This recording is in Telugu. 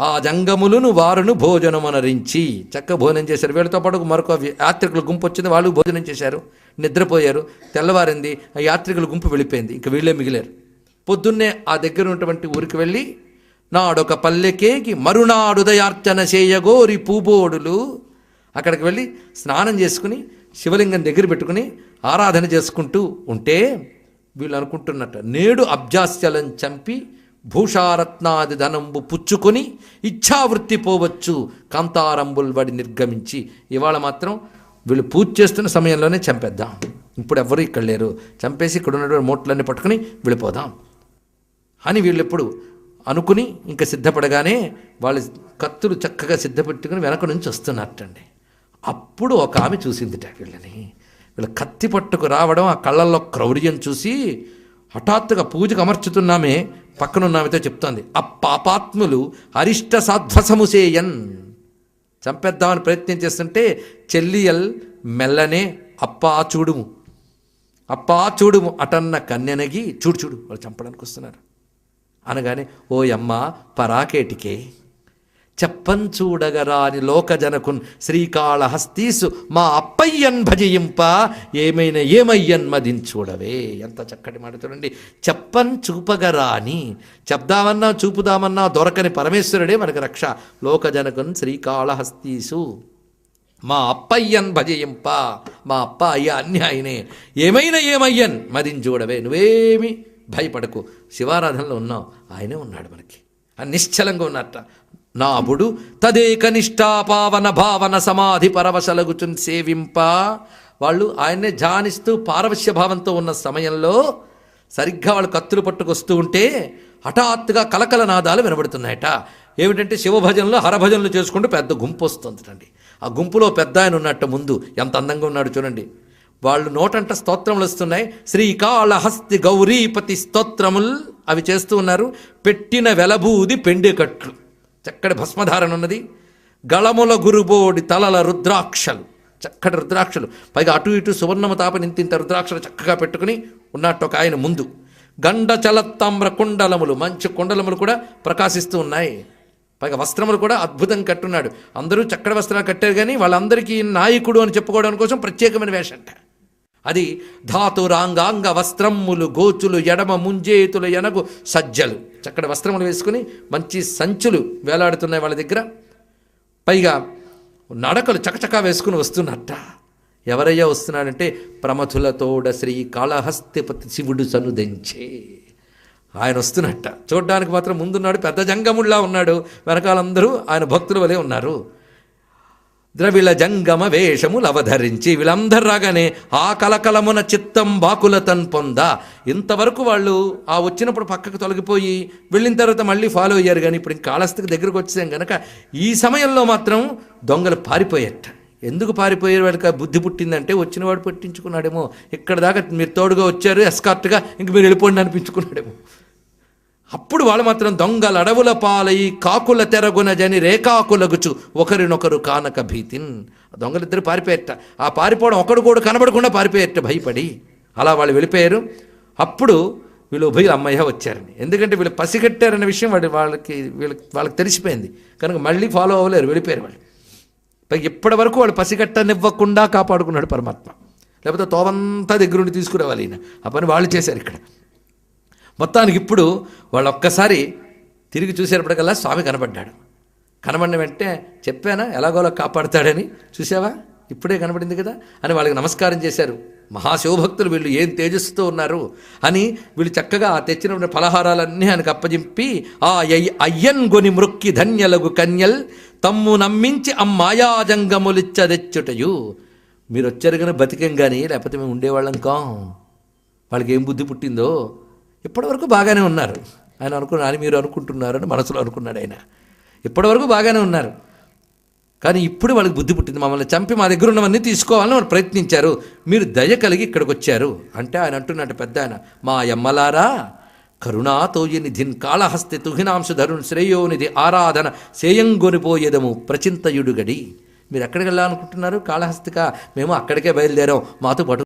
ఆ జంగములను వారును భోజనమనరించి చక్క భోజనం చేశారు. వీళ్ళతో పాటు మరొక యాత్రికుల గుంపు వచ్చింది. వాళ్ళు భోజనం చేశారు. నిద్రపోయారు. తెల్లవారింది ఆ యాత్రికుల గుంపు వెళ్ళిపోయింది. ఇంక వీళ్ళే మిగిలారు. పొద్దున్నే ఆ దగ్గర ఉన్నటువంటి ఊరికి వెళ్ళి నాడొక పల్లెకేకి మరునాడుదయార్చన చేయగోరి పూబోడులు అక్కడికి వెళ్ళి స్నానం చేసుకుని శివలింగం దగ్గర పెట్టుకుని ఆరాధన చేసుకుంటూ ఉంటే వీళ్ళు అనుకుంటున్నట్ట నేడు అబ్జాస్యలం చంపి భూషారత్నాది ధనంబు పుచ్చుకొని ఇచ్ఛావృత్తి పోవచ్చు. కాంతారంబుల్ వాడి నిర్గమించి ఇవాళ మాత్రం వీళ్ళు పూజ చేస్తున్న సమయంలోనే చంపేద్దాం. ఇప్పుడు ఎవ్వరూ ఇక్కడ లేరు. చంపేసి ఇక్కడ ఉన్నటువంటి మూట్లన్నీ పట్టుకుని వెళ్ళిపోదాం అని వీళ్ళు ఎప్పుడు అనుకుని ఇంకా సిద్ధపడగానే వాళ్ళు కత్తులు చక్కగా సిద్ధపెట్టుకుని వెనక నుంచి వస్తున్నట్టండి అప్పుడు ఒక ఆమె చూసిందిట వీళ్ళని. వీళ్ళ కత్తి పట్టుకు రావడం ఆ కళ్ళల్లో క్రౌర్యం చూసి హఠాత్తుగా పూజకు అమర్చుతున్నామే పక్కనున్నామెతో చెప్తోంది. ఆ పాపాత్ములు అరిష్ట సాధ్వసముసేయన్. చంపేద్దామని ప్రయత్నం చేస్తుంటే చెల్లియల్ మెల్లనే అప్పా చూడుము. అప్పా చూడుము. అటన్న కన్యనగి చూడు చూడు వాళ్ళు చంపడానికి వస్తున్నారు అనగానే ఓ అమ్మ పరాకేటికే. చెప్పంచూడగరాని లోకజనకున్ శ్రీకాళహస్తీసు మా అప్పయ్యన్ భజయింప ఏమైనా ఏమయ్యన్ మదించూడవే ఎంత చక్కటి మాట చూడండి. చెప్పన్ చూపగరాని చెప్దామన్నా చూపుదామన్నా దొరకని పరమేశ్వరుడే మనకు రక్ష. లోకజనకున్ శ్రీకాళహస్తీసు మా అప్పయ్యన్ భజయింప మా అప్ప అయ్య అన్ని ఆయనే ఏమైనా ఏమయ్యన్ మదించూడవే నువ్వేమి భయపడకు. శివారాధనలో ఉన్నావు. ఆయనే ఉన్నాడు మనకి. ఆ నిశ్చలంగా ఉన్నట్ట నాబుడు తదేక నిష్ఠాపావన భావన సమాధి పరవశలగుచున్ సేవింప. వాళ్ళు ఆయన్నే ధ్యానిస్తూ పారవశ్య భావంతో ఉన్న సమయంలో సరిగ్గా వాళ్ళు కత్తులు పట్టుకొస్తూ ఉంటే హఠాత్తుగా కలకల నాదాలు వినబడుతున్నాయట. ఏమిటంటే శివభజనలు హరభజనలు చేసుకుంటూ పెద్ద గుంపు వస్తుందండి ఆ గుంపులో పెద్ద ఆయన ఉన్నట్టు ముందు ఎంత అందంగా ఉన్నాడు చూడండి. వాళ్ళు నోటంట స్తోత్రములు వస్తున్నాయి. శ్రీకాళహస్తి గౌరీపతి స్తోత్రముల్ అవి చేస్తూ ఉన్నారు. పెట్టిన వెలబూది పెండెకట్లు. చక్కటి భస్మధారణ ఉన్నది. గళముల గురుబోడి తలల రుద్రాక్షలు. చక్కటి రుద్రాక్షలు. పైగా అటు ఇటు సువర్ణమ తాప ఇంత రుద్రాక్షలు చక్కగా పెట్టుకుని ఉన్నట్టు ఒక ఆయన ముందు. గండ చలత్తామ్ర కుండలములు మంచి కుండలములు కూడా ప్రకాశిస్తూ ఉన్నాయి. పైగా వస్త్రములు కూడా అద్భుతం కట్టున్నాడు. అందరూ చక్కటి వస్త్రాలు కట్టారు కానీ వాళ్ళందరికీ నాయకుడు అని చెప్పుకోవడం కోసం ప్రత్యేకమైన వేషంట. అది ధాతురాంగాంగ వస్త్రములు గోచులు ఎడమ ముంజేతులు ఎనగు సజ్జలు. చక్కటి వస్త్రములు వేసుకుని మంచి సంచులు వేలాడుతున్నాయి వాళ్ళ దగ్గర. పైగా నడకలు చకచకా వేసుకుని వస్తున్నట్ట. ఎవరయ్యా వస్తున్నాడంటే ప్రమథులతోడ శ్రీ కాళహస్తిపతి శివుడు సనుదెంచే. ఆయన వస్తున్నట్ట. చూడ్డానికి మాత్రం ముందున్నాడు పెద్ద జంగముళ్ళా ఉన్నాడు. వెనకాలందరూ ఆయన భక్తుల వలె ఉన్నారు. ద్రవిళ జంగమ వేషములు అవధరించి వీళ్ళందరూ రాగానే ఆ కలకలమున చిత్తం బాకుల తన్ పొంద. ఇంతవరకు వాళ్ళు ఆ వచ్చినప్పుడు పక్కకు తొలగిపోయి వెళ్ళిన తర్వాత మళ్ళీ ఫాలో అయ్యారు కానీ ఇప్పుడు ఇంకా కాళహస్తికి దగ్గరకు వచ్చేసాం కనుక ఈ సమయంలో మాత్రం దొంగలు పారిపోయేట. ఎందుకు పారిపోయారు? వాడికి ఆ బుద్ధి పుట్టిందంటే వచ్చినవాడు పట్టించుకున్నాడేమో. ఇక్కడ దాకా మీరు తోడుగా వచ్చారు ఎస్కార్ట్గా ఇంక మీరు వెళ్ళిపోండి అనిపించుకున్నాడేమో. అప్పుడు వాళ్ళు మాత్రం దొంగల అడవుల పాలై కాకుల తెరగున జని రేకాకులగుచు ఒకరినొకరు కానక భీతిన్. దొంగలిద్దరు పారిపోయేట. ఆ పారిపోవడం ఒకడు కూడా కనబడకుండా పారిపోయేట భయపడి. అలా వాళ్ళు వెళ్ళిపోయారు. అప్పుడు వీళ్ళు ఉభయ అమ్మయ్య వచ్చారని ఎందుకంటే వీళ్ళు పసిగట్టారన్న విషయం వాడి వాళ్ళకి వీళ్ళకి వాళ్ళకి తెలిసిపోయింది. కనుక మళ్ళీ ఫాలో అవ్వలేరు వెళ్ళిపోయారు వాళ్ళు. పైగా ఇప్పటి వరకు వాళ్ళు పసిగట్టనివ్వకుండా కాపాడుకున్నాడు పరమాత్మ. లేకపోతే తోవంతా దగ్గరుండి తీసుకురావాలి ఈయన. ఆ పని వాళ్ళు చేశారు ఇక్కడ. మొత్తానికి ఇప్పుడు వాళ్ళు ఒక్కసారి తిరిగి చూసేటప్పటికల్లా స్వామి కనబడ్డాడు. కనబడిన వెంటనే చెప్పానా? ఎలాగోలా కాపాడుతాడని? చూసావా ఇప్పుడే కనబడింది కదా? అని వాళ్ళకి నమస్కారం చేశారు. మహాశివభక్తులు వీళ్ళు ఏం తేజస్సుతో ఉన్నారు అని వీళ్ళు చక్కగా తెచ్చిన ఫలహారాలన్నీ ఆయనకు అప్పజింపి ఆ అయ్య- అయ్యన్ గొని మృక్కి ధన్యలగు కన్యల్ తమ్ము నమ్మించి అమ్మాయాజంగములిచ్చదెచ్చుటయు మీరు వచ్చారు కానీ బతికేం కానీ లేకపోతే మేము ఉండేవాళ్ళం కాం. వాళ్ళకి ఏం బుద్ధి పుట్టిందో? ఇప్పటివరకు బాగానే ఉన్నారు. ఆయన అనుకున్న అని మీరు అనుకుంటున్నారని మనసులో అనుకున్నాడు ఆయన. ఇప్పటివరకు బాగానే ఉన్నారు. కానీ ఇప్పుడు వాళ్ళకి బుద్ధి పుట్టింది. మమ్మల్ని చంపి మా దగ్గర ఉన్నవన్నీ తీసుకోవాలని వాళ్ళు ప్రయత్నించారు. మీరు దయ కలిగి ఇక్కడికి వచ్చారు అంటే ఆయన అంటున్నట్టు పెద్ద ఆయన మా ఎమ్మలారా కరుణాతోయ నిధిన్ కాళహస్తి తుహినాంశ ధరుణ్ శ్రేయోనిధి ఆరాధన సేయంగొనిపోయేదము ప్రచింతయుడుగడి మీరు ఎక్కడికి వెళ్ళాలనుకుంటున్నారు కాళహస్తిక? మేము అక్కడికే బయలుదేరాం. మాతో పాటు